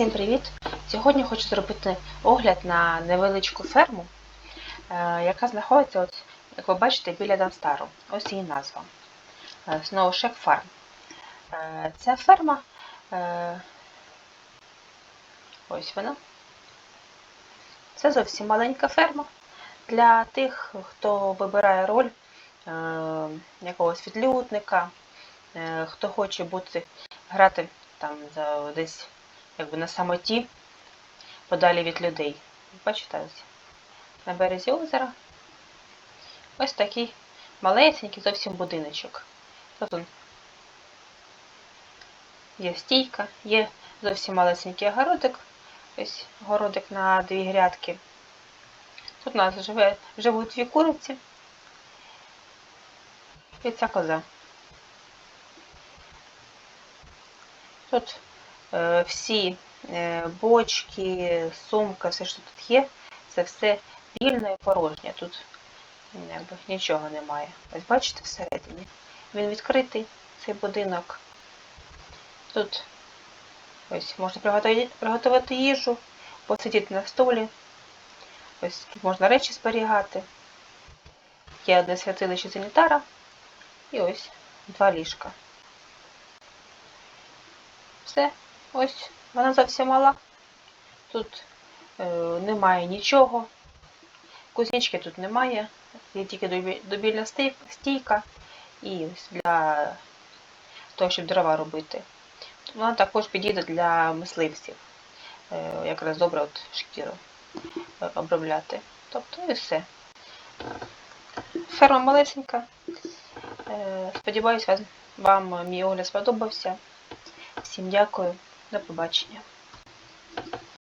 Всім привіт! Сьогодні хочу зробити огляд на невеличку ферму, е, яка знаходиться, от, як ви бачите, біля Данстару. Ось її назва. Е, Snowshack Farm. Е, Ця ферма. е, Ось вона. Це зовсім маленька ферма для тих, хто вибирає роль е, якогось відлюдника, е, хто хоче бути, грати там десь якби на самоті, подалі від людей. Бачите, ось на березі озера ось такий малесенький зовсім будиночок. Тут он є стійка, є зовсім малесенький огородик, ось городик на дві грядки. Тут у нас живе, живуть дві куриці і ця коза. Тут всі е, бочки, сумка, все, що тут є, це все вільне і порожнє. Тут нічого немає. Ось бачите всередині. Він відкритий, цей будинок. Тут ось можна приготувати їжу, посидіти на столі. Ось тут можна речі зберігати. Є одне святилище санітара і ось два ліжка. Все, ось вона зовсім мала. Тут е, немає нічого. Кузнечки тут немає. Є тільки добільна стійка і ось для того, щоб дрова робити. Вона також підійде для мисливців. Е, якраз добре от шкіру е, обробляти. Тобто і все. Ферма малесенька. Е, Сподіваюсь, вам мій огляд сподобався. Всім дякую. До побачення.